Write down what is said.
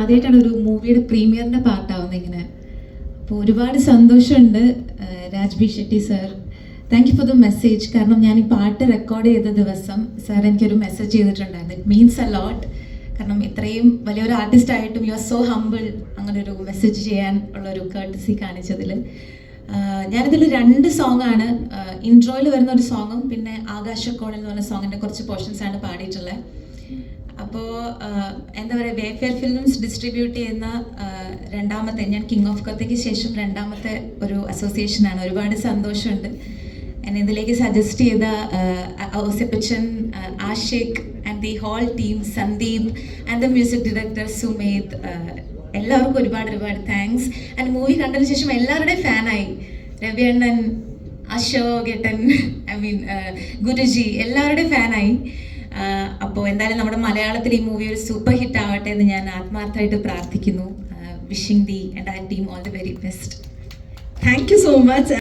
ആദ്യമായിട്ടാണ് ഒരു മൂവിയുടെ പ്രീമിയറിന്റെ പാർട്ടാവുന്നത് ഇങ്ങനെ. അപ്പോൾ ഒരുപാട് സന്തോഷമുണ്ട് Raj B Shetty sir. Thank you for the message കാരണം ഞാൻ ഈ പാട്ട് റെക്കോർഡ് ചെയ്ത ദിവസം സാർ എനിക്കൊരു മെസ്സേജ് ചെയ്തിട്ടുണ്ടായിരുന്നു. ഇറ്റ് മീൻസ് എ ലോട്ട് കാരണം ഇത്രയും വലിയൊരു ആർട്ടിസ്റ്റ് ആയിട്ടും യു ആർ സോ ഹമ്പിൾ അങ്ങനെ ഒരു മെസ്സേജ് ചെയ്യാൻ ഉള്ള ഒരു കേർട്ടസി കാണിച്ചതിൽ ഞാനിതിൽ രണ്ട് സോങ് ആണ്. ഇൻട്രോയിൽ വരുന്ന ഒരു സോങ്ങും പിന്നെ ആകാശക്കോണിൽ എന്ന് പറഞ്ഞ സോങ്ങിന്റെ കുറച്ച് പോർഷൻസ് ആണ് പാടിയിട്ടുള്ളത് അപ്പോൾ എന്താ പറയുക വേഫെയർ ഫിലിംസ് ഡിസ്ട്രിബ്യൂട്ട് ചെയ്യുന്ന രണ്ടാമത്തെ ഞാൻ കിങ് ഓഫ് കത്തയ്ക്ക് ശേഷം രണ്ടാമത്തെ ഒരു അസോസിയേഷനാണ് ഒരുപാട് സന്തോഷമുണ്ട്. എന്നെ ഇതിലേക്ക് സജസ്റ്റ് ചെയ്ത Ouseppachan Ashiq and the whole team Sandeep and the music director Sumeth എല്ലാവർക്കും ഒരുപാട് ഒരുപാട് താങ്ക്സ് ആൻഡ് മൂവി കണ്ടതിന് ശേഷം എല്ലാവരുടെയും ഫാനായി രവിയണ്ണൻ അണ്ണൻ ഏട്ടൻ ഐ മീൻ ഗുരുജി എല്ലാവരുടെയും ഫാനായി അപ്പോൾ എന്തായാലും നമ്മുടെ മലയാളത്തിൽ ഈ മൂവി ഒരു സൂപ്പർ ഹിറ്റ് ആവട്ടെ എന്ന് ഞാൻ ആത്മാർത്ഥമായിട്ട് പ്രാർത്ഥിക്കുന്നു. വിഷിംഗ് ദി ആൻഡ് ആ team all the very best thank you so much